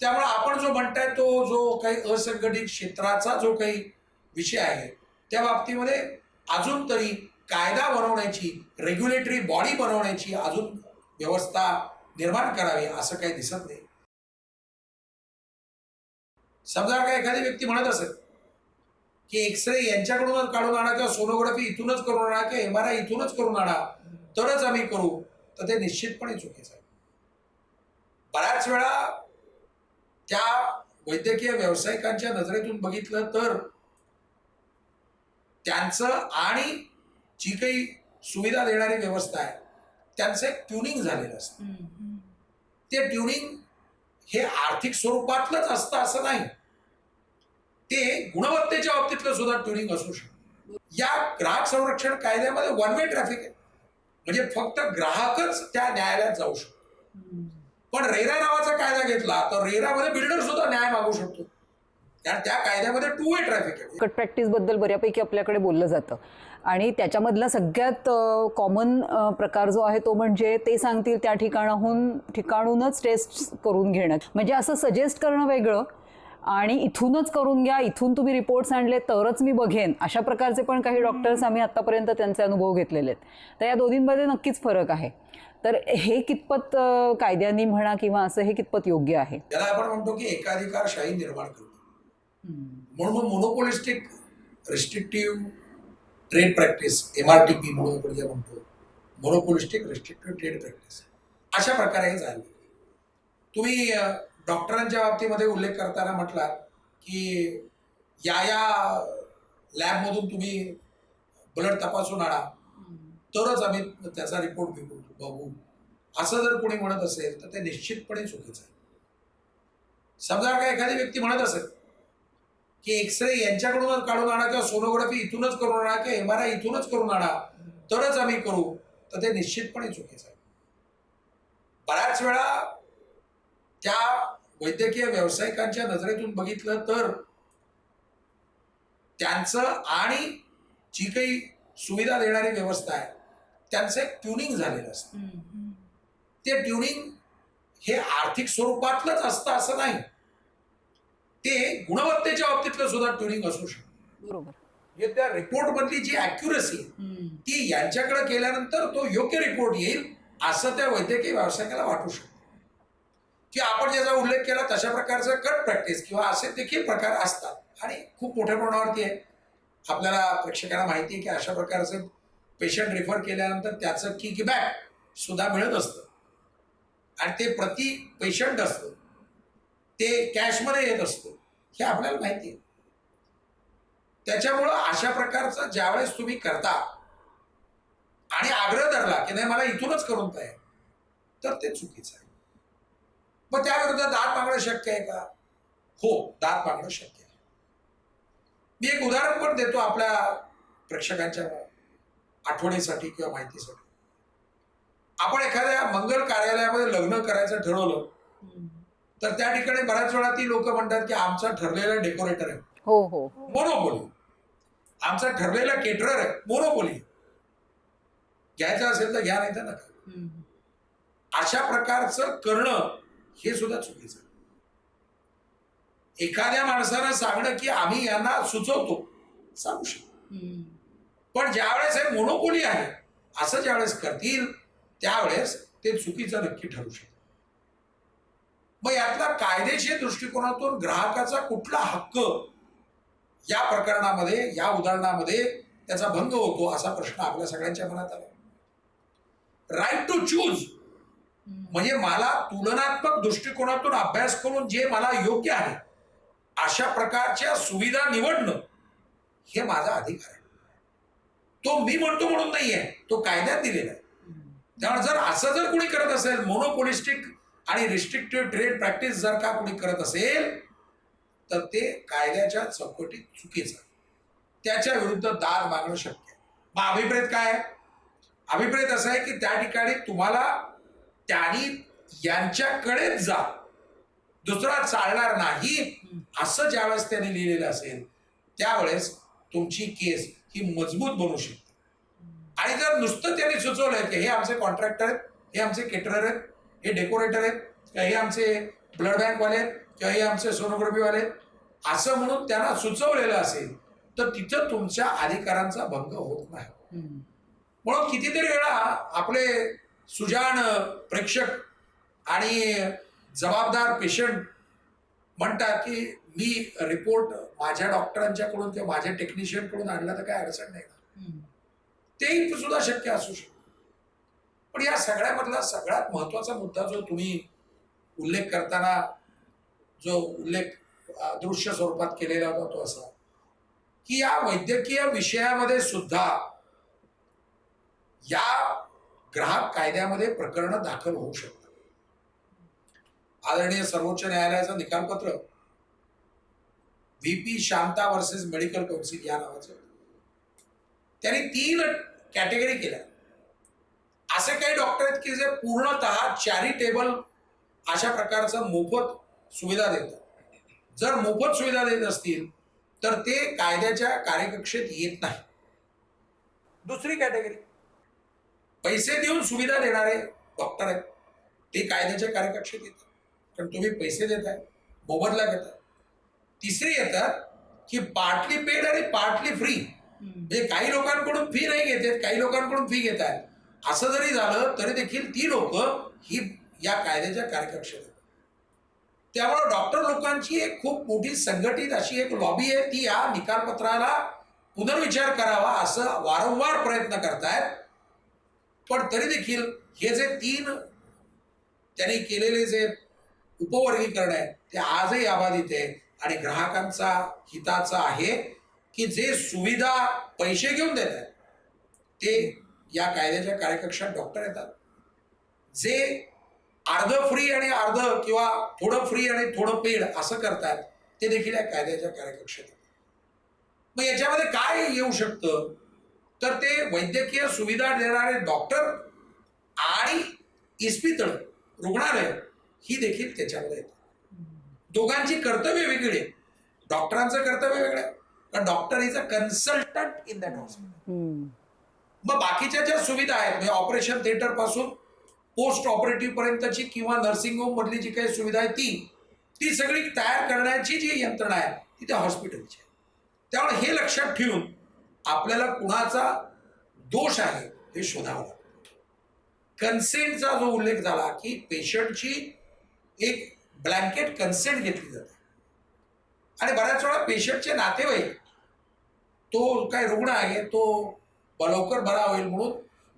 त्यामुळे आपण जो म्हणताय तो जो काही असंघटित क्षेत्राचा जो काही विषय आहे त्या बाबतीमध्ये अजून तरी कायदा बनवण्याची रेग्युलेटरी बॉडी बनवण्याची अजून व्यवस्था निर्माण करावी असं काही दिसत नाही. समजा का एखादी व्यक्ती म्हणत असेल की एक्सरे यांच्याकडूनच काढून आणा किंवा सोनोग्राफी इथूनच करून आणा किंवा एम आर आय इथूनच करून आणा तरच आम्ही करू तर ते निश्चितपणे चुकीचं आहे. बऱ्याच वेळा त्या वैद्यकीय व्यावसायिकांच्या नजरेतून बघितलं तर त्यांचं आणि जी काही सुविधा देणारी व्यवस्था आहे त्यांचं एक ट्युनिंग झालेलं असतं. ते ट्युनिंग हे आर्थिक स्वरूपातलंच असतं असं नाही. ते गुणवत्तेच्या बाबतीतलं सुद्धा ट्युनिंग असू शकतं. या ग्राहक संरक्षण कायद्यामध्ये वन वे ट्रॅफिक आहे. म्हणजे फक्त ग्राहकच त्या न्यायालयात जाऊ शकतो. पण रेरा नावाचा कायदा घेतला तर रेरामध्ये बिल्डर सुद्धा न्याय मागू शकतो. कारण त्या कायद्यामध्ये टू वे ट्रॅफिक आहे. कट प्रॅक्टिसबद्दल बऱ्यापैकी आपल्याकडे बोललं जातं. आणि त्याच्यामधला सगळ्यात कॉमन प्रकार जो आहे तो म्हणजे ते सांगतील त्या ठिकाणाहून ठिकाणूनच टेस्ट करून घेणं. म्हणजे असं सजेस्ट करणं वेगळं आणि इथूनच करून घ्या इथून तुम्ही रिपोर्ट्स आणले तरच मी बघेन. अशा प्रकारचे पण काही डॉक्टर्स आम्ही आत्तापर्यंत त्यांचे अनुभव घेतलेले आहेत. तर या दोन्हींमध्ये नक्कीच फरक आहे. तर हे कितपत कायद्यांनी म्हणा किंवा असं हे कितपत योग्य आहे? त्याला आपण म्हणतो की एकाधिकारशाही निर्माण करतो. म्हणून monopolistic restrictive trade practice M R T P म्हणून आपण जे म्हणतो मोनोपोलिस्टिक रिस्ट्रिक्टिव्ह ट्रेड प्रॅक्टिस अशा प्रकारे हे झाले तुम्ही डॉक्टरांच्या बाबतीमध्ये उल्लेख करताना म्हटला की या या लॅबमधून तुम्ही ब्लड तपासून आणा. तरच आम्ही त्याचा रिपोर्ट घेऊ बघू. असं जर कोणी म्हणत असेल तर ते निश्चितपणे चुकीचं आहे. समजा का एखादी व्यक्ती म्हणत असेल की एक्सरे यांच्याकडूनच काढून आणा किंवा सोनोग्राफी इथूनच करून आणा किंवा एम आर आय इथूनच करून आणा तरच आम्ही करू. तर ते निश्चितपणे चुकीचं आहे. बऱ्याच वेळा त्या वैद्यकीय व्यावसायिकांच्या नजरेतून बघितलं तर त्यांचं आणि जी काही सुविधा देणारी व्यवस्था आहे त्यांचं एक ट्युनिंग झालेलं असतं. ते ट्युनिंग हे आर्थिक स्वरूपातलंच असतं असं नाही. ते गुणवत्तेच्या बाबतीतलं सुद्धा ट्युनिंग असू शकतं. बरोबर. म्हणजे त्या रिपोर्ट मधली जी अॅक्युरसी ती यांच्याकडे केल्यानंतर तो योग्य रिपोर्ट येईल असं त्या वैद्यकीय व्यावसायिकाला वाटू शकतं. की आपण ज्याचा उल्लेख केला तशा प्रकारचं कट प्रॅक्टिस किंवा असे देखील प्रकार असतात. आणि खूप मोठ्या प्रमाणावरती आहे. आपल्याला प्रेक्षकांना माहिती आहे की अशा प्रकारचं पेशंट रिफर केल्यानंतर त्याचं किकबॅक सुद्धा मिळत असतं. आणि ते प्रति पेशंट असतं. ते कॅशमध्ये येत असतं. हे आपल्याला माहिती आहे. त्याच्यामुळं अशा प्रकारचं ज्यावेळेस तुम्ही करता आणि आग्रह धरला की नाही मला इथूनच करून पाहिजे तर ते चुकीचं आहे. मग त्याविरुद्ध दाद मागणं शक्य आहे का? हो दाद मागणं शक्य आहे. मी एक उदाहरण पण देतो आपल्या प्रेक्षकांच्या आठवणीसाठी किंवा माहितीसाठी. आपण एखाद्या मंगल कार्यालयामध्ये लग्न करायचं ठरवलं तर त्या ठिकाणी बऱ्याच वेळा ती लोक म्हणतात की आमचा ठरलेला डेकोरेटर आहे. हो हो. मोनोपोली. आमचा ठरलेला केटरर आहे मोनोपोली. घ्यायचं असेल तर घ्या नाही तर नका अशा प्रकारचं करणं हे सुद्धा चुकीचं एखाद्या माणसानं सांगणं की आम्ही यांना सुचवतो सांगू शकतो. पण ज्यावेळेस हे मोनोपोली आहे असं ज्यावेळेस करतील त्यावेळेस ते चुकीचं नक्की ठरू शकतं. मग यातला कायदेशीर दृष्टिकोनातून ग्राहकाचा कुठला हक्क या प्रकरणामध्ये या उदाहरणामध्ये त्याचा भंग होतो असा प्रश्न आपल्या सगळ्यांच्या मनात आला. राईट टू चूज म्हणजे मला तुलनात्मक दृष्टिकोनातून अभ्यास करून जे मला योग्य आहे अशा प्रकारच्या सुविधा निवडणं हे माझा अधिकार आहे. तो मी म्हणतो म्हणून नाहीये तो कायद्यात दिलेला आहे. त्यामुळे जर असं जर कोणी करत असेल मोनोपोलिस्टिक आणि रिस्ट्रिक्टिव्ह ट्रेड प्रॅक्टिस जर का कोणी करत असेल तर ते कायद्याच्या चौकटीत चुकीचं आहे. त्याच्या विरुद्ध दाद मागणं शक्य आहे. मग अभिप्रेत काय आहे? अभिप्रेत असं आहे की त्या ठिकाणी तुम्हाला त्यांनी यांच्याकडेच जा. दुसरा चालणार नाही. असं ज्यावेळेस त्यांनी लिहिलेलं असेल त्यावेळेस तुमची केस ही मजबूत बनू शकते. आणि जर नुसतं त्यांनी सुचवलंय की हे आमचे कॉन्ट्रॅक्टर आहेत हे आमचे केटरर आहेत हे डेकोरेटर आहेत किंवा हे आमचे ब्लड बँकवाले आहेत किंवा हे आमचे सोनोग्राफीवाले असं म्हणून त्यांना सुचवलेलं असेल तर तिथं तुमच्या अधिकारांचा भंग होत नाही. म्हणून कितीतरी वेळा आपले सुजाण प्रेक्षक आणि जबाबदार पेशंट म्हणतात की मी रिपोर्ट माझ्या डॉक्टरांच्याकडून किंवा माझ्या टेक्निशियनकडून आणला तर काय अडचण नाही हम्म. तेही सुद्धा शक्य असू शकतं पण या सगळ्यामधला सगळ्यात महत्त्वाचा मुद्दा जो तुम्ही उल्लेख करताना जो उल्लेख दृश्य स्वरूपात केलेला होता तो असा की या वैद्यकीय विषयामध्ये सुद्धा या ग्राहक कायद्यामध्ये प्रकरणं दाखल होऊ शकतात. आदरणीय सर्वोच्च न्यायालयाचं निकालपत्र. V P Shanta versus medical council या नावाचं. त्यांनी तीन कॅटेगरी केल्या. असे काही डॉक्टर आहेत की जे पूर्णतः चॅरिटेबल अशा प्रकारचं मोफत सुविधा देतात. जर मोफत सुविधा देत असतील तर ते कायद्याच्या कार्यकक्षेत येत नाही. दुसरी कॅटेगरी पैसे देऊन सुविधा देणारे डॉक्टर आहेत. ते कायद्याच्या कार्यकक्षेत येतात. कारण तुम्ही पैसे देताय मोबदला घेताय. तिसरी येतात की पार्टली पेड आणि पार्टली फ्री म्हणजे काही लोकांकडून फी नाही घेतात काही लोकांकडून फी घेत आहेत असं जरी झालं तरी देखील ती लोक ही या कायद्याच्या कार्यकक्षेत आहेत. त्यामुळे डॉक्टर लोकांची एक खूप मोठी संघटित अशी एक लॉबी आहे ती या निकालपत्राला पुनर्विचार करावा असं वारंवार प्रयत्न करतायत. पण तरी देखील हे जे तीन त्यांनी केलेले जे उपवर्गीकरण आहे ते आजही अबाधित आहे आणि ग्राहकांचा हिताचा आहे की जे सुविधा पैसे घेऊन देत आहेत ते या कायद्याच्या कार्यकक्षात डॉक्टर येतात जे अर्ध फ्री आणि अर्ध किंवा थोडं फ्री आणि थोडं पेड असं करतात ते देखील या कायद्याच्या कार्यकक्षात येतात. मग याच्यामध्ये काय येऊ शकतं तर ते वैद्यकीय सुविधा देणारे डॉक्टर आणि इस्पितळ रुग्णालय ही देखील त्याच्यामध्ये येतात दोघांची कर्तव्य वेगळी. डॉक्टरांचं कर्तव्य वेगळं doctor is a consultant in that hospital. मग बाकीच्या ज्या सुविधा आहेत म्हणजे ऑपरेशन थिएटरपासून पोस्ट ऑपरेटिव्ह पर्यंतची किंवा नर्सिंग होम मधली जी काही सुविधा आहे ती ती सगळी तयार करण्याची जी यंत्रणा आहे ती त्या हॉस्पिटलची आहे त्यामुळे हे लक्षात ठेवून आपल्याला कुणाचा दोष आहे हे शोधावं लागतं. कन्सेंटचा जो उल्लेख झाला की पेशंटची एक ब्लँकेट कन्सेंट घेतली जाते. आणि बऱ्याच वेळा पेशंटचे नातेवाईक तो काय रुग्ण आहे तो लवकर बरा होईल म्हणून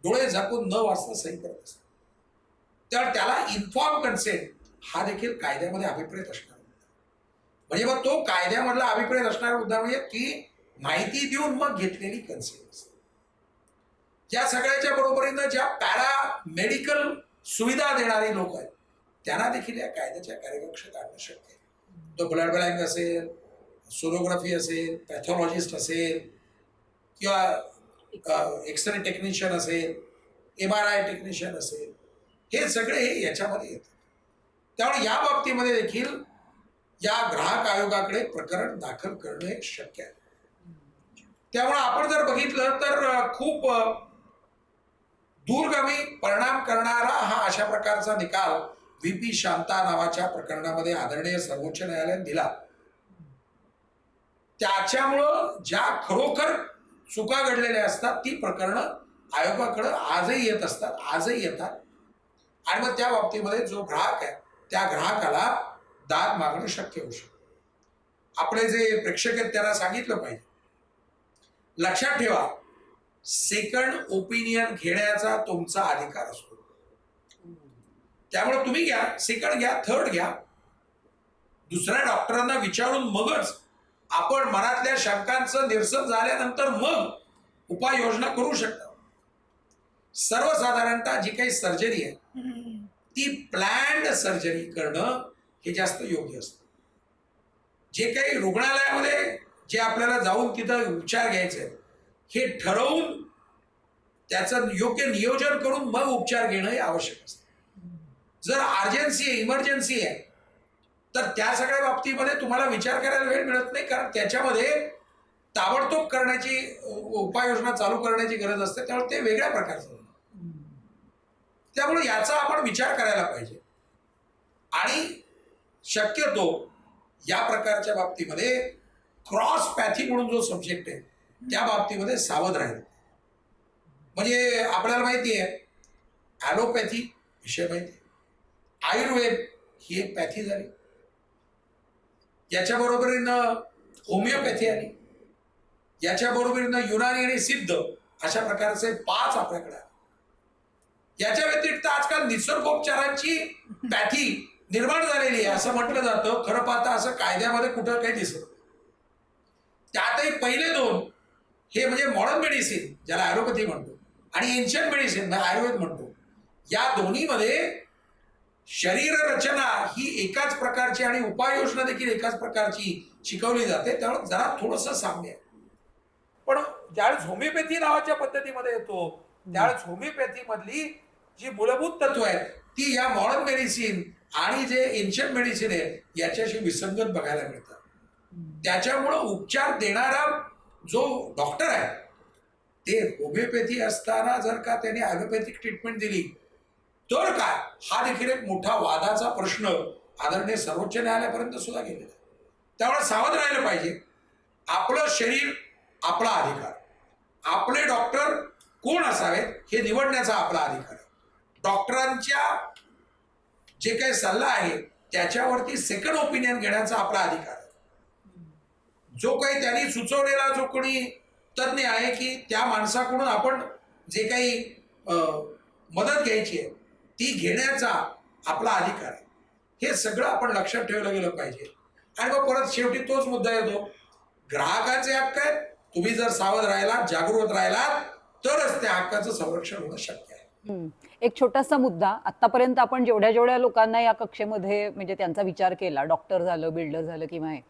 डोळे झाकून न वाचता सही करत असतात तर त्याला इन्फॉर्म कन्सेंट हा देखील कायद्यामध्ये अभिप्रेत असणार मुद्दा. म्हणजे मग तो कायद्यामधला अभिप्रेत असणारा मुद्दा म्हणजे ती माहिती देऊन मग घेतलेली कन्सेप्ट असते या सगळ्याच्या बरोबरीनं ज्या पॅरा मेडिकल सुविधा देणारी लोक आहेत त्यांना देखील या कायद्याच्या कार्यकक्षेत आणणं शक्य आहे. तो ब्लड बँक असेल सोनोग्राफी असेल पॅथॉलॉजिस्ट असेल किंवा एक्सरे टेक्निशियन असेल एम आर आय टेक्निशियन असेल हे सगळे हे याच्यामध्ये येतात. त्यामुळे या बाबतीमध्ये देखील या ग्राहक आयोगाकडे प्रकरण दाखल करणे शक्य आहे. त्यामुळे आपण जर बघितलं तर खूप दूरगामी परिणाम करणारा हा अशा प्रकारचा निकाल व्ही पी शांता नावाच्या प्रकरणामध्ये आदरणीय सर्वोच्च न्यायालयाने दिला. त्याच्यामुळं ज्या खरोखर चुका घडलेल्या असतात ती प्रकरणं आयोगाकडं आजही येत असतात आजही येतात. आणि मग त्या बाबतीमध्ये जो ग्राहक आहे त्या ग्राहकाला दाद मागणं शक्य होऊ शकतं. आपले जे प्रेक्षक आहेत त्यांना सांगितलं पाहिजे. लक्षात ठेवा सेकंड ओपिनियन घेण्याचा तुमचा अधिकार असतो. त्यामुळे तुम्ही घ्या सेकंड घ्या थर्ड घ्या. दुसऱ्या डॉक्टरांना विचारून मगच आपण मनातल्या शंकांचं निरसन झाल्यानंतर मग उपाययोजना करू शकता. सर्वसाधारणतः जी काही सर्जरी आहे ती प्लॅन्ड सर्जरी करणं हे जास्त योग्य असतं. जे काही रुग्णालयामध्ये जे आपल्याला जाऊन तिथं उपचार घ्यायचे हे ठरवून त्याचं योग्य नियोजन करून मग उपचार घेणं हे आवश्यक असतं. जर अर्जन्सी आहे इमर्जन्सी आहे तर त्या सगळ्या बाबतीमध्ये तुम्हाला विचार करायला वेळ मिळत नाही कारण त्याच्यामध्ये ताबडतोब करण्याची उपाययोजना चालू करण्याची गरज असते त्यामुळे ते वेगळ्या प्रकारचं त्यामुळे याचा आपण विचार करायला पाहिजे. आणि शक्यतो या प्रकारच्या बाबतीमध्ये क्रॉस पॅथी म्हणून जो सब्जेक्ट आहे त्या बाबतीमध्ये सावध राहील. म्हणजे आपल्याला माहिती आहे ॲलोपॅथी विषय माहिती आहे. आयुर्वेद ही एक पॅथी झाली. याच्या बरोबरीनं होमिओपॅथी आली. याच्याबरोबरीनं युनानी आणि सिद्ध अशा प्रकारचे पाच आपल्याकडे याच्या व्यतिरिक्त आजकाल निसर्गोपचारांची पॅथी निर्माण झालेली आहे असं म्हटलं जातं. खरं पाहता असं कायद्यामध्ये कुठं काही दिसत त्यातही पहिले दोन हे म्हणजे मॉडर्न मेडिसिन ज्याला ॲलोपॅथी म्हणतो आणि एन्शियंट मेडिसिन म्हणजे आयुर्वेद म्हणतो या दोन्हीमध्ये शरीर रचना ही एकाच प्रकारची आणि उपाययोजना देखील एकाच प्रकारची शिकवली जाते. त्यामुळे जरा थोडंसं साम्य आहे. पण ज्यावेळेस होमिओपॅथी नावाच्या पद्धतीमध्ये येतो त्यावेळेस होमिओपॅथीमधली जी मूलभूत तत्व आहेत ती या मॉडर्न मेडिसिन आणि जे एन्शियंट मेडिसिन आहे याच्याशी विसंगत बघायला मिळतात. त्याच्यामुळं उपचार देणारा जो डॉक्टर आहे ते होमिओपॅथी असताना जर का त्याने ॲलोपॅथिक ट्रीटमेंट दिली तर काय? हा देखील एक मोठा वादाचा प्रश्न आदरणीय सर्वोच्च न्यायालयापर्यंत सुद्धा गेलेला आहे. त्यामुळे सावध राहिलं पाहिजे. आपलं शरीर आपला अधिकार. आपले डॉक्टर कोण असावेत हे निवडण्याचा आपला अधिकार आहे. डॉक्टरांच्या जे काही सल्ला आहे त्याच्यावरती सेकंड ओपिनियन घेण्याचा आपला अधिकार आहे. जो काही त्यांनी सुचवलेला जो कोणी तज्ज्ञ आहे की त्या माणसाकडून आपण जे काही अं, मदत घ्यायची आहे ती घेण्याचा आपला अधिकार आहे. हे सगळं आपण लक्षात ठेवलं गेलं पाहिजे. आणि मग परत शेवटी तोच मुद्दा येतो. ग्राहकाचे हक्क आहेत. तुम्ही जर सावध राहिलात जागृत राहिलात तरच त्या हक्काचं संरक्षण होणं शक्य आहे. एक छोटासा मुद्दा. आतापर्यंत आपण जेवढ्या जेवढ्या लोकांना या कक्षेमध्ये म्हणजे त्यांचा विचार केला डॉक्टर झालं बिल्डर झालं किंवा हे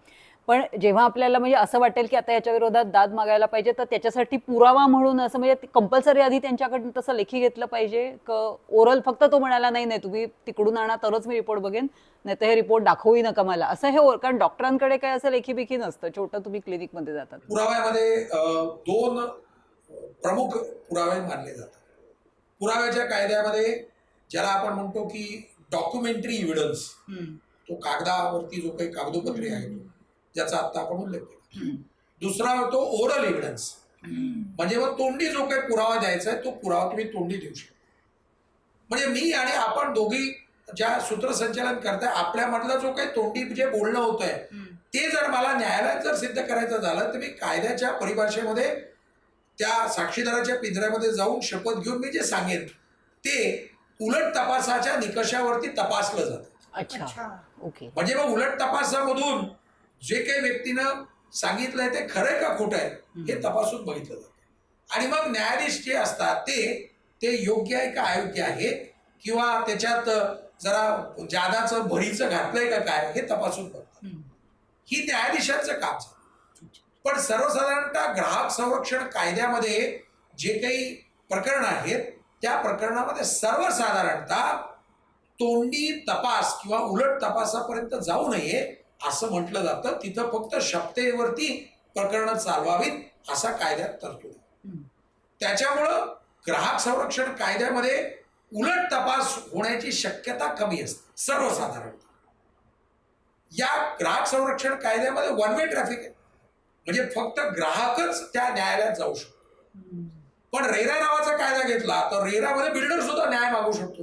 पण जेव्हा आपल्याला म्हणजे असं वाटेल की आता याच्या विरोधात दाद मागायला पाहिजे तर त्याच्यासाठी पुरावा म्हणून असं म्हणजे कंपल्सरी आधी त्यांच्याकडून तसं लेखी घेतलं पाहिजे. क ओरल फक्त तो म्हणाला नाही नाही तुम्ही तिकडून आणा तरच मी रिपोर्ट बघेन नाही तर हे रिपोर्ट दाखवूही नका मला. असं हे ओर- कारण डॉक्टरांकडे काय असं लेखी बिखी नसतं. छोटं तुम्ही क्लिनिकमध्ये जातात. पुराव्यामध्ये दोन प्रमुख पुरावे मानले जातात. पुराव्याच्या कायद्यामध्ये ज्याला आपण म्हणतो की डॉक्युमेंटरी इव्हिडन्स तो कागदावरती जो काही कागदोपत्री आहे ज्याचा आता आपण उल्लेख केला. दुसरा होतो ओरल एव्हिडन्स म्हणजे मग तोंडी जो काही पुरावा द्यायचा आहे तो पुरावा तुम्ही तोंडी देऊ शकता. म्हणजे मी आणि आपण दोघी ज्या सूत्रसंचालन करताय आपल्यामधला जो काही तोंडी जे बोलणं होतंय ते जर मला न्यायालयात जर सिद्ध करायचं झालं तर मी कायद्याच्या परिभाषेमध्ये त्या साक्षीदाराच्या पिंजऱ्यामध्ये जाऊन शपथ घेऊन मी जे सांगेन ते उलट तपासाच्या निकषावरती तपासलं जातं. अच्छा. ओके. म्हणजे मग उलट तपासामधून जे काही व्यक्तीनं सांगितलंय ते खरंय का खोटं आहे हे तपासून बघितलं जातं. आणि मग न्यायाधीश जे असतात ते ते योग्य आहे का अयोग्य आहे? किंवा त्याच्यात जरा जादाचं भरीचं घातलंय का काय हे तपासून बघतात. ही न्यायाधीशांचं काम झालं. पण सर्वसाधारणतः ग्राहक संरक्षण कायद्यामध्ये जे काही प्रकरण आहेत त्या प्रकरणामध्ये सर्वसाधारणतः तोंडी तपास किंवा उलट तपासापर्यंत जाऊ नये असं म्हटलं जातं तिथं फक्त शपथेवरती प्रकरणं चालवावीत असा कायद्यात तरतूद आहे. त्याच्यामुळं ग्राहक संरक्षण कायद्यामध्ये उलट तपास होण्याची शक्यता कमी असते सर्वसाधारण. या ग्राहक संरक्षण कायद्यामध्ये वन वे ट्रॅफिक आहे. म्हणजे फक्त ग्राहकच त्या न्यायालयात जाऊ शकतो. पण रेरा नावाचा कायदा घेतला तर रेरामध्ये बिल्डर सुद्धा न्याय मागू शकतो.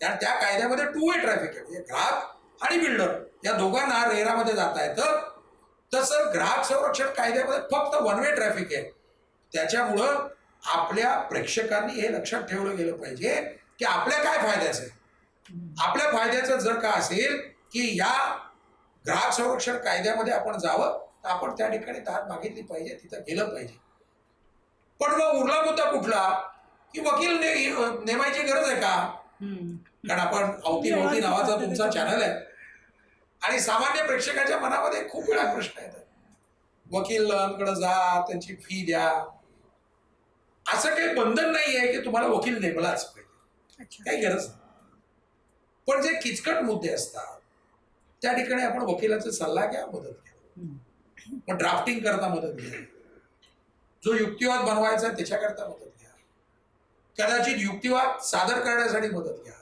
कारण त्या कायद्यामध्ये टू वे ट्रॅफिक आहे. म्हणजे ग्राहक आणि बिल्डर या दोघांना रेरामध्ये जाता येतं. तसं ग्राहक संरक्षण कायद्यामध्ये फक्त वन वे ट्रॅफिक आहे. त्याच्यामुळं आपल्या प्रेक्षकांनी हे लक्षात ठेवलं गेलं पाहिजे की आपल्या काय फायद्याचं आहे. आपल्या फायद्याचं जर का असेल की या ग्राहक संरक्षण कायद्यामध्ये आपण जावं तर आपण त्या ठिकाणी दाद मागितली पाहिजे तिथं गेलं पाहिजे. पण मग उरला मुद्दा कुठला? की वकील ने नेमायची गरज आहे का? कारण आपण अवती भवती नावाचा तुमचा चॅनल आहे. आणि सामान्य प्रेक्षकाच्या मनामध्ये खूप वेळा प्रश्न येतात. वकिलांकडे जा त्यांची फी द्या. असं काही बंधन नाही आहे की तुम्हाला वकील नेमलाच पाहिजे. काही गरज नाही. पण जे किचकट मुद्दे असतात त्या ठिकाणी आपण वकिलाचा सल्ला घ्या मदत घ्या. मग ड्राफ्टिंग करता मदत घ्या. जो युक्तिवाद बनवायचा त्याच्याकरता मदत घ्या. कदाचित युक्तिवाद सादर करण्यासाठी मदत घ्या.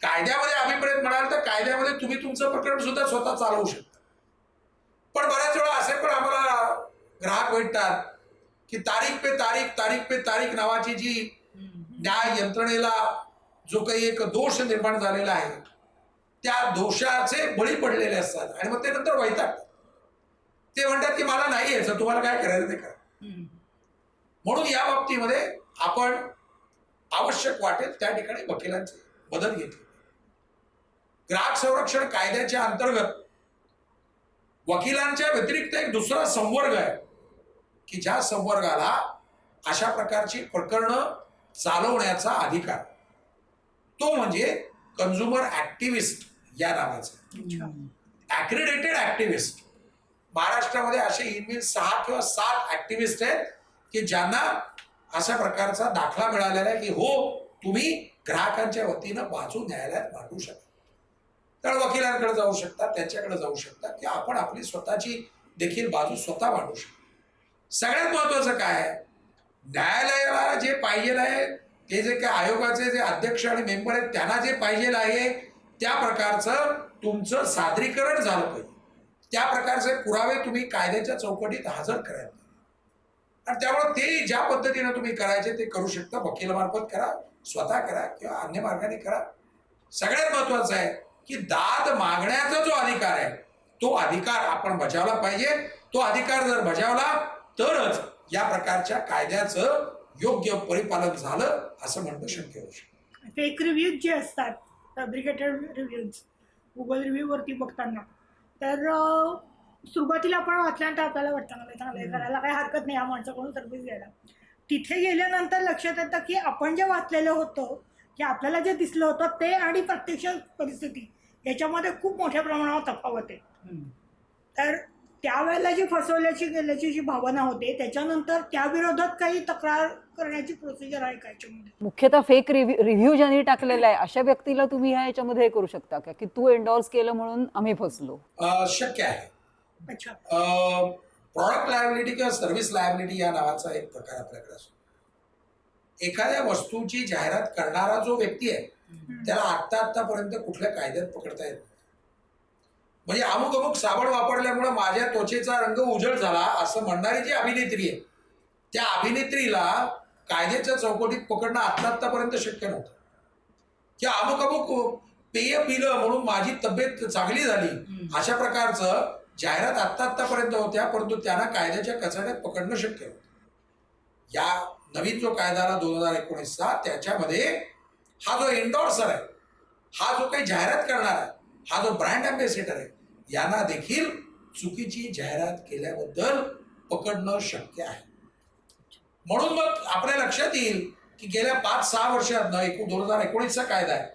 कायद्यामध्ये अभिप्रेत म्हणाल तर कायद्यामध्ये तुम्ही तुमचं प्रकरण सुद्धा स्वतः चालवू शकता. पण बऱ्याच वेळा असे पण आम्हाला ग्राहक भेटतात की तारीख पे तारीख तारीख पे तारीख नावाची जी न्याय यंत्रणेला जो काही एक दोष निर्माण झालेला आहे त्या दोषाचे बळी पडलेले असतात आणि मग ते नंतर वैतागतात ते म्हणतात की मला नाही यायचं तुम्हाला काय करायचं ते करा. म्हणून या बाबतीमध्ये आपण आवश्यक वाटेल त्या ठिकाणी वकिलांची मदत घेतली. ग्राहक संरक्षण कायद्याच्या अंतर्गत वकिलांच्या व्यतिरिक्त एक दुसरा संवर्ग आहे. की ज्या संवर्गाला अशा प्रकारची प्रकरणं चालवण्याचा अधिकार. तो म्हणजे कन्झ्युमर ऍक्टिव्हिस्ट या नावाचा. ॲक्रिडेटेड ऍक्टिव्हिस्ट महाराष्ट्रामध्ये असे इनमिन सहा किंवा सात ऍक्टिव्हिस्ट आहेत की ज्यांना अशा प्रकारचा दाखला मिळालेला आहे की हो तुम्ही ग्राहकांच्या वतीनं बाजू न्यायालयात मांडू शकता. तर वकिलांकडे जाऊ शकता त्यांच्याकडे जाऊ शकता की आपण आपली स्वतःची देखील बाजू स्वतः मांडू शकतो. सगळ्यात महत्वाचं काय आहे? न्यायालयाला जे पाहिजे आहे ते जे काय आयोगाचे जे अध्यक्ष आणि मेंबर आहेत त्यांना जे पाहिजे आहे त्या प्रकारचं तुमचं सादरीकरण झालं पाहिजे. त्या प्रकारचे पुरावे तुम्ही कायद्याच्या चौकटीत हजर करायला पाहिजे. आणि त्यामुळे ते ज्या पद्धतीनं तुम्ही करायचे ते करू शकता. वकिलामार्फत करा स्वतः करा किंवा अन्य मार्गाने करा. सगळ्यात महत्वाचं आहे की दाद मागण्याचा जो अधिकार आहे तो अधिकार आपण बजावला पाहिजे. तो अधिकार जर बजावला तरच या प्रकारच्या कायद्याचं योग्य परिपालन झालं असं म्हणणं शक्य होऊ शकतं. फेक रिव्ह्यूज जे असतात फॅब्रिकेटेड रिव्ह्यूज गुगल रिव्ह्यूवरती बघताना तर सुरुवातीला आपण वाचल्यानंतर आपल्याला वाटतं मला चांगलं करायला काही हरकत नाही या माणसाकडून सर्व्हिस घ्यायला तिथे गेल्यानंतर लक्षात येतं की आपण जे वाचलेलं होतं की आपल्याला जे दिसलं होतं ते आणि प्रत्यक्ष परिस्थिती याच्यामध्ये खूप मोठ्या प्रमाणावर तफावत आहे. तर त्यावेळेला जी फसवल्याची गेल्याची जी भावना होते त्याच्यानंतर त्या विरोधात काही तक्रार करण्याची प्रोसिजर आहे का याच्यामध्ये? मुख्यतः फेक रिव्ह्यू ज्यांनी टाकलेला आहे अशा व्यक्तीला तुम्ही ह्या याच्यामध्ये हे करू शकता का? की तू एन्डॉर्स केलं म्हणून आम्ही फसलो. अं, शक्य आहे. अच्छा. प्रॉडक्ट लायबिलिटी किंवा सर्व्हिस लायबिलिटी या नावाचा एक प्रकार आपल्याकडे असतो. एखाद्या वस्तूची जाहिरात करणारा जो व्यक्ती आहे त्याला आत्ता आत्तापर्यंत कुठल्या कायद्यात पकडता येत नाही. म्हणजे अमुक अमुक साबण वापरल्यामुळे माझ्या त्वचेचा रंग उजळ झाला असं म्हणणारी जी अभिनेत्री आहे त्या अभिनेत्रीला कायद्याच्या चौकटीत पकडणं आत्ता आत्तापर्यंत शक्य नव्हतं. की अमुक अमुक पेय पिलं म्हणून माझी तब्येत चांगली झाली अशा प्रकारचं जाहिरात आत्ता आत्तापर्यंत होत्या परंतु त्यांना कायद्याच्या कचाट्यात पकडणं शक्य होतं या नवीन जो कायदा आला दोन हजार एकोणीसचा त्याच्यामध्ये हा जो एन्डॉर्सर आहे हा जो काही जाहिरात करणार आहे हा जो ब्रँड अँबॅसेडर आहे यांना देखील चुकीची जाहिरात केल्याबद्दल पकडणं शक्य आहे. म्हणून मग आपल्या लक्षात येईल की गेल्या पाच सहा वर्षात एकूण दोन हजार एकोणीसचा कायदा आहे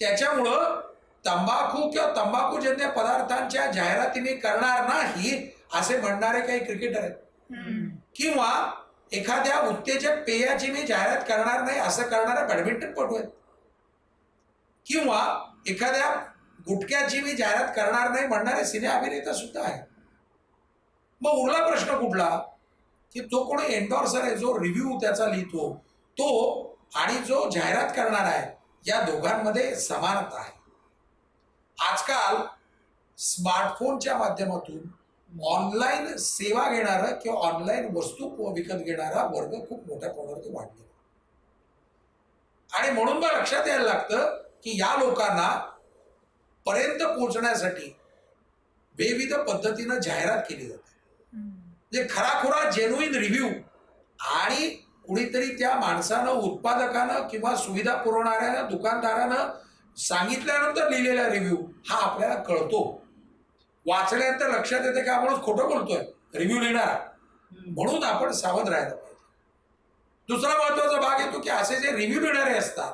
त्याच्यामुळं तंबाखू किंवा तंबाखूजन्य पदार्थांच्या जाहिराती मी करणार नाही असे म्हणणारे काही क्रिकेटर आहेत. किंवा एखाद्या उत्तेजक पेयाची मी जाहिरात करणार नाही असं करणारा बॅडमिंटनपटू आहेत किंवा एखाद्या गुटख्याची मी जाहिरात करणार नाही म्हणणारे सिने अभिनेता सुद्धा आहे. मग उरला प्रश्न कुठला? की तो कोणी एन्डॉर्सर आहे जो रिव्ह्यू त्याचा लिहितो तो आणि जो जाहिरात करणार आहे या दोघांमध्ये समानता आहे. आजकाल स्मार्टफोनच्या माध्यमातून ऑनलाईन सेवा घेणारा किंवा ऑनलाईन वस्तू विकत घेणारा वर्ग खूप मोठ्या प्रमाणात वाढलेला आणि म्हणून मग लक्षात यायला लागतं की या लोकांना पर्यंत पोहोचण्यासाठी विविध पद्धतीनं जाहिरात केली जाते. म्हणजे खराखुरा जेन्युइन रिव्ह्यू आणि कुणीतरी त्या माणसानं उत्पादकानं किंवा सुविधा पुरवणाऱ्यानं दुकानदारानं सांगितल्यानंतर लिहिलेला रिव्ह्यू हा आपल्याला कळतो. वाचल्यानंतर लक्षात येते की आपण खोटं बोलतोय? रिव्ह्यू लिहिणारा. म्हणून आपण सावध राहायला पाहिजे. दुसरा महत्त्वाचा भाग येतो की असे जे रिव्ह्यू देणारे असतात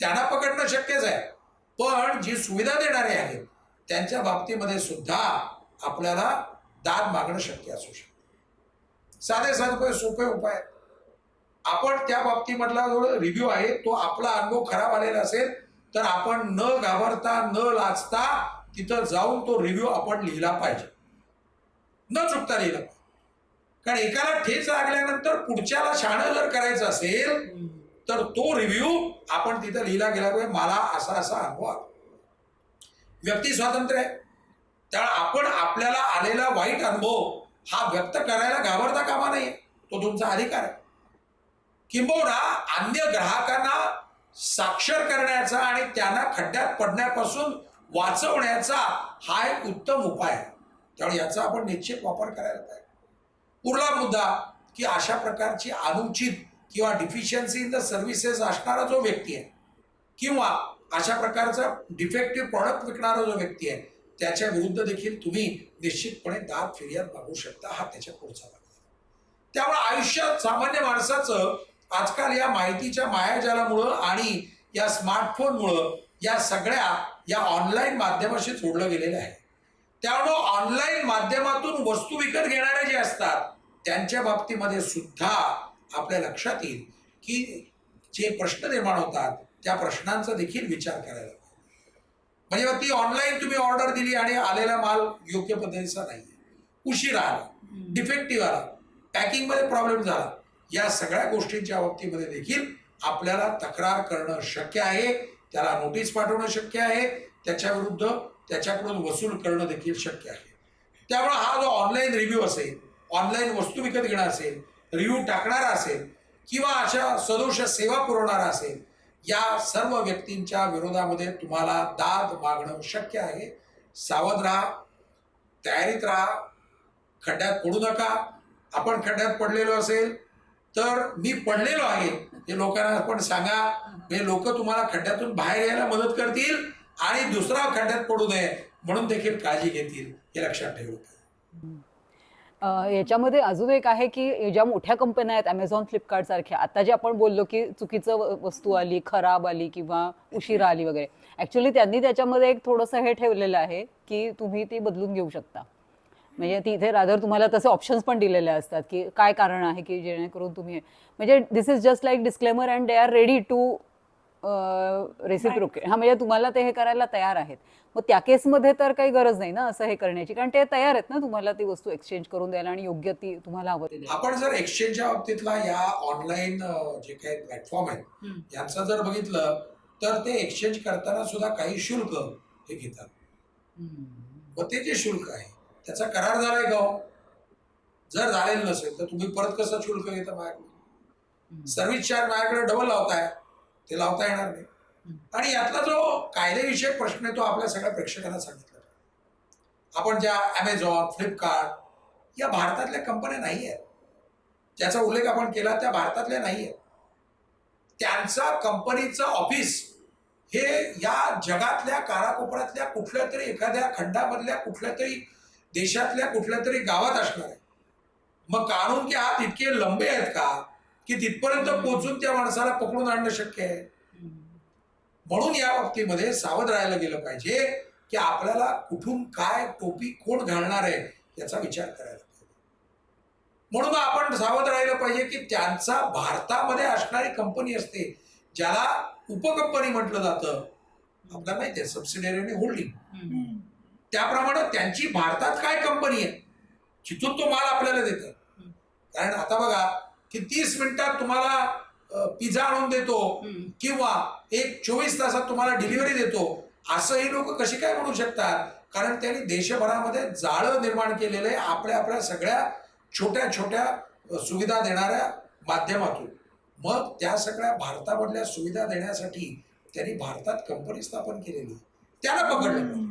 त्यांना पकडणं शक्यच आहे. पण जी सुविधा देणारे आहेत त्यांच्या बाबतीमध्ये सुद्धा आपल्याला दाद मागणं शक्य असू शकतं. साधे साधे सोपे उपाय. आपण त्या बाबतीमधला जो रिव्ह्यू आहे तो आपला अनुभव खराब आलेला असेल तर आपण न घाबरता न लाचता तिथं जाऊन तो रिव्ह्यू आपण लिहिला पाहिजे. न चुकता लिहिला पाहिजे. कारण एकाला ठेच लागल्यानंतर पुढच्याला शाणं जर करायचं असेल तर तो रिव्ह्यू आपण तिथं लिहिला गेला पाहिजे. मला असा असा अनुभव आला. व्यक्ती स्वातंत्र्य आहे. त्यामुळे आपण आपल्याला आलेला वाईट अनुभव हा व्यक्त करायला घाबरता कामा नाही तो तुमचा अधिकार आहे. किंबहुना अन्य ग्राहकांना साक्षर करण्याचा आणि त्यांना खड्ड्यात पडण्यापासून वाचवण्याचा हा एक उत्तम उपाय आहे त्यामुळे याचा आपण निश्चित वापर करायला पाहिजे उरला मुद्दा की अशा प्रकारची अनुचित किंवा डिफिशियन्सी इन द सर्व्हिसेस असणारा जो व्यक्ती आहे किंवा अशा प्रकारचा डिफेक्टिव्ह प्रॉडक्ट विकणारा जो व्यक्ती आहे त्याच्या विरुद्ध देखील तुम्ही निश्चितपणे दात फिर्याद मागू शकता हा त्याच्या पुढचा भाग आहे. त्यामुळे आयुष्यात सामान्य माणसाचं आजकाल या माहितीच्या मायाजालामुळं आणि या स्मार्टफोनमुळं या सगळ्या या ऑनलाईन माध्यमाशी जोडलं गेलेलं आहे. त्यामुळं ऑनलाईन माध्यमातून वस्तू विकत घेणारे जे असतात त्यांच्या बाबतीमध्ये सुद्धा आपल्या लक्षात येईल की जे प्रश्न निर्माण होतात त्या प्रश्नांचा देखील विचार करायला पाहिजे म्हणजे मग ती ऑनलाईन तुम्ही ऑर्डर दिली आणि आलेला माल योग्य पद्धतीचा नाही उशीर आला डिफेक्टिव्ह आला पॅकिंगमध्ये प्रॉब्लेम झाला. या सगळ्या गोष्टींच्या बाबतीमध्ये देखील आपल्याला तक्रार करणं शक्य आहे. त्याला नोटीस पाठवणं शक्य आहे. त्याच्या विरुद्ध त्याच्याकडून वसूल करणं देखील शक्य आहे. त्यामुळे हा जो ऑनलाईन रिव्ह्यू असेल ऑनलाईन वस्तू विकत घेणं असेल रिव्ह्यू टाकणारा असेल किंवा अशा सदोष सेवा पुरवणारा असेल या सर्व व्यक्तींच्या विरोधामध्ये तुम्हाला दाद मागणं शक्य आहे. सावध राहा तयारीत राहा खड्ड्यात पडू नका. आपण खड्ड्यात पडलेलो असेल तर मी पडलेलो आहे हे लोकांना आपण सांगा. हे लोक तुम्हाला खड्ड्यातून बाहेर यायला मदत करतील आणि दुसरा खड्ड्यात पडू नये म्हणून देखील काळजी घेतील. हे लक्षात ठेवलं पाहिजे याच्यामध्ये अजून एक आहे की ज्या मोठ्या कंपन्या आहेत अमेझॉन फ्लिपकार्ट सारख्या आता जे आपण बोललो की चुकीचं वस्तू आली खराब आली किंवा उशिरा आली वगैरे. ऍक्च्युली त्यांनी त्याच्यामध्ये एक थोडंसं हे ठेवलेलं आहे की तुम्ही ती बदलून घेऊ शकता. म्हणजे तिथे रादर तुम्हाला तसे ऑप्शन्स पण दिलेले असतात की काय कारण आहे की जेणेकरून तुम्ही म्हणजे this is just like disclaimer and they are ready to reciprocate हा म्हणजे तुम्हाला ते हे करायला तयार आहेत. मग त्या केसमध्ये तर काही गरज नाही ना असं हे करण्याची. कारण ते तयार आहेत ना तुम्हाला ती वस्तू एक्सचेंज करून द्यायला आणि योग्य ती तुम्हाला हवं ते. आपण जर एक्सचेंजच्या बाबतीतला या ऑनलाईन जे काही प्लॅटफॉर्म आहेत. यांचं जर बघितलं तर ते एक्सचेंज करताना सुद्धा काही शुल्क हे घेतात. व ते जे शुल्क आहे त्याचा करार झालाय का हो? जर झालेलं नसेल तर तुम्ही परत कसं शुल्क घेता माझ्याकडे सर्व्हिस चार्ज माझ्याकडे डबल लावताय. ते लावता येणार नाही. आणि यातला जो कायदेविषयक प्रश्न आहे तो आपल्या सगळ्या प्रेक्षकांना सांगितला आपण ज्या ॲमेझॉन फ्लिपकार्ट या भारतातल्या कंपन्या नाही आहेत. ज्याचा उल्लेख आपण केला त्या भारतातल्या नाही आहेत. त्यांचा कंपनीचं ऑफिस हे या जगातल्या कानाकोपऱ्यातल्या कुठल्या तरी एखाद्या खंडामधल्या कुठल्या तरी देशातल्या कुठल्या तरी गावात असणार आहे. मग कानून के हात इतके लंबे आहेत का की तिथपर्यंत पोहोचून त्या माणसाला पकडून आणणं शक्य आहे? म्हणून या बाबतीमध्ये सावध राहायला गेलं पाहिजे की आपल्याला कुठून काय टोपी कोण घालणार आहे याचा विचार करायला पाहिजे. म्हणून आपण सावध राहिलं पाहिजे की त्यांचा भारतामध्ये असणारी कंपनी असते ज्याला उपकंपनी म्हटलं जातं. आपल्याला माहिती आहे सबसिडियरी आणि होल्डिंग त्याप्रमाणे त्यांची भारतात काय कंपनी आहे? जिथून तो माल आपल्याला देतात कारण आता बघा की तीस मिनिटात तुम्हाला पिझ्झा आणून देतो किंवा एक चोवीस तासात तुम्हाला डिलिव्हरी देतो असं ही लोक कशी काय म्हणू शकतात? कारण त्यांनी देशभरामध्ये जाळं निर्माण केलेलं आहे आपल्या आपल्या सगळ्या छोट्या छोट्या सुविधा देणाऱ्या माध्यमातून. मग त्या सगळ्या भारतामधल्या सुविधा देण्यासाठी त्यांनी भारतात कंपनी स्थापन केलेली आहे. त्याला पकडलं.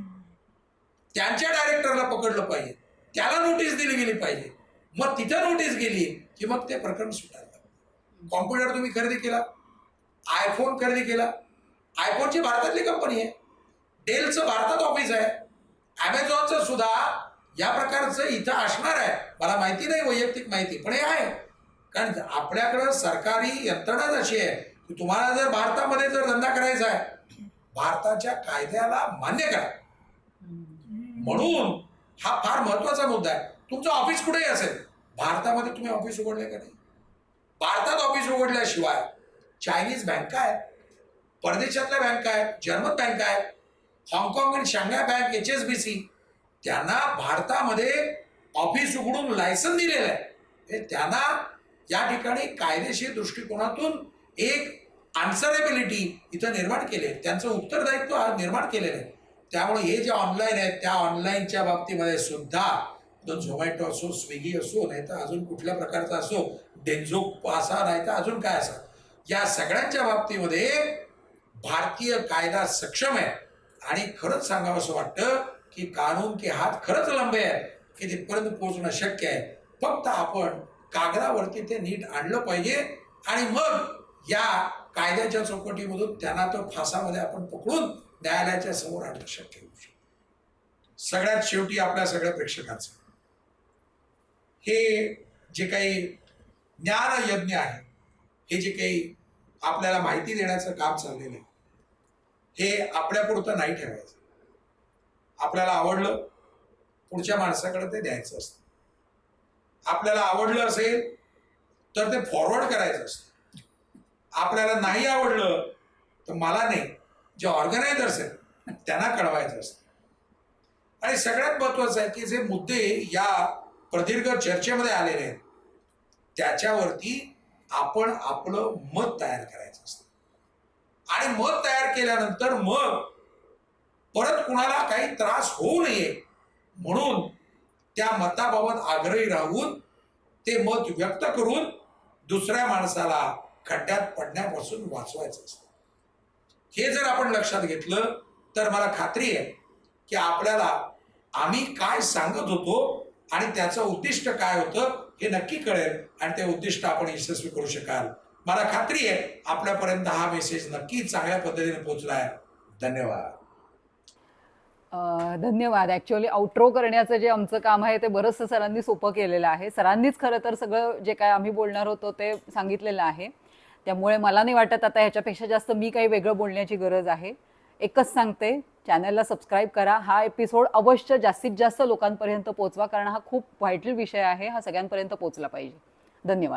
त्यांच्या डायरेक्टरला पकडलं पाहिजे. त्याला नोटीस दिली गेली पाहिजे. मग तिथं नोटीस गेली की मग ते प्रकरण सुटायला कॉम्प्युटर तुम्ही खरेदी केला. आयफोन खरेदी केला. आयफोनची भारतातली कंपनी आहे. डेलचं भारतात ऑफिस आहे. ॲमेझॉनचं सुद्धा या प्रकारचं इथं असणार आहे. मला माहिती नाही वैयक्तिक माहिती पण हे आहे. कारण आपल्याकडं सरकारी यंत्रणाच अशी आहे की तुम्हाला जर भारतामध्ये जर धंदा करायचा आहे भारताच्या कायद्याला मान्य करा. म्हणून हा फार महत्त्वाचा मुद्दा आहे. तुमचं ऑफिस कुठेही असेल भारतामध्ये तुम्ही ऑफिस उघडले का नाही? भारतात ऑफिस उघडल्याशिवाय चायनीज बँका आहेत परदेशातल्या बँका आहेत जर्मन बँका आहेत हाँगकाँग आणि Shanghai bank H S B C त्यांना भारतामध्ये ऑफिस उघडून लायसन दिलेलं आहे. हे त्यांना या ठिकाणी कायदेशीर दृष्टिकोनातून एक आन्सरेबिलिटी इथं निर्माण केले त्यांचं उत्तरदायित्व निर्माण केलेलं आहे. त्यामुळे हे जे ऑनलाईन आहे त्या ऑनलाईनच्या बाबतीमध्ये सुद्धा तो झोमॅटो असो स्विगी असो नाही तर अजून कुठल्या प्रकारचा असो डेन्झो असा नाही तर अजून काय असा या सगळ्यांच्या बाबतीमध्ये भारतीय कायदा सक्षम आहे. आणि खरंच सांगावं असं वाटतं की कानून के हात खरंच लंबे आहे की तिथपर्यंत पोहोचणं शक्य आहे. फक्त आपण कागदावरती ते नीट आणलं पाहिजे आणि मग या कायद्याच्या चौकटीमधून त्यांना तो फासामध्ये आपण पकडून न्यायालयाच्या समोर आणणं शक्य होऊ शकतं. सगळ्यात शेवटी आपल्या सगळ्या प्रेक्षकांचं. हे जे काही ज्ञान यज्ञ आहे हे जे काही आपल्याला माहिती देण्याचं काम चाललेलं आहे हे आपल्यापुरतं नाही ठेवायचं. आपल्याला आवडलं पुढच्या माणसाकडे ते द्यायचं असतं. आपल्याला आवडलं असेल तर ते फॉरवर्ड करायचं असतं. आपल्याला नाही आवडलं तर मला नाही. जे ऑर्गनायझर्स आहेत त्यांना कळवायचं असतं. आणि सगळ्यात महत्वाचं आहे की जे मुद्दे या प्रदीर्घ चर्चेमध्ये आलेले आहेत त्याच्यावरती आपण आपलं मत तयार करायचं असतं. आणि मत तयार केल्यानंतर मग परत कुणाला काही त्रास होऊ नये म्हणून त्या मताबाबत आग्रही राहून ते मत व्यक्त करून दुसऱ्या माणसाला खड्ड्यात पडण्यापासून वाचवायचं असतं. हे जर आपण लक्षात घेतलं तर मला खात्री आहे की आपल्याला आम्ही काय सांगत होतो आणि त्याचं उद्दिष्ट काय होतं हे नक्की कळेल आणि ते उद्दिष्ट आपण यशस्वी करू शकाल. मला खात्री आहे आपल्यापर्यंत हा मेसेज नक्की चांगल्या पद्धतीने पोहोचलाय. धन्यवाद. धन्यवाद. ॲक्च्युअली आउट्रो करण्याचं जे आमचं काम आहे ते बरंचसं सरांनी सोपं केलेलं आहे. सरांनीच खरं तर सगळं जे काय आम्ही बोलणार होतो ते सांगितलेलं आहे. त्यामुळे मला नाही वाटत आता ह्याच्यापेक्षा जास्त मी काही वेगळं बोलण्याची गरज आहे. एकच सांगते चॅनलला सबस्क्राईब करा. हा एपिसोड अवश्य जास्तीत जास्त लोकांपर्यंत पोहोचवा कारण हा खूप व्हायटल विषय आहे हा सगळ्यांपर्यंत पोहोचला पाहिजे. धन्यवाद.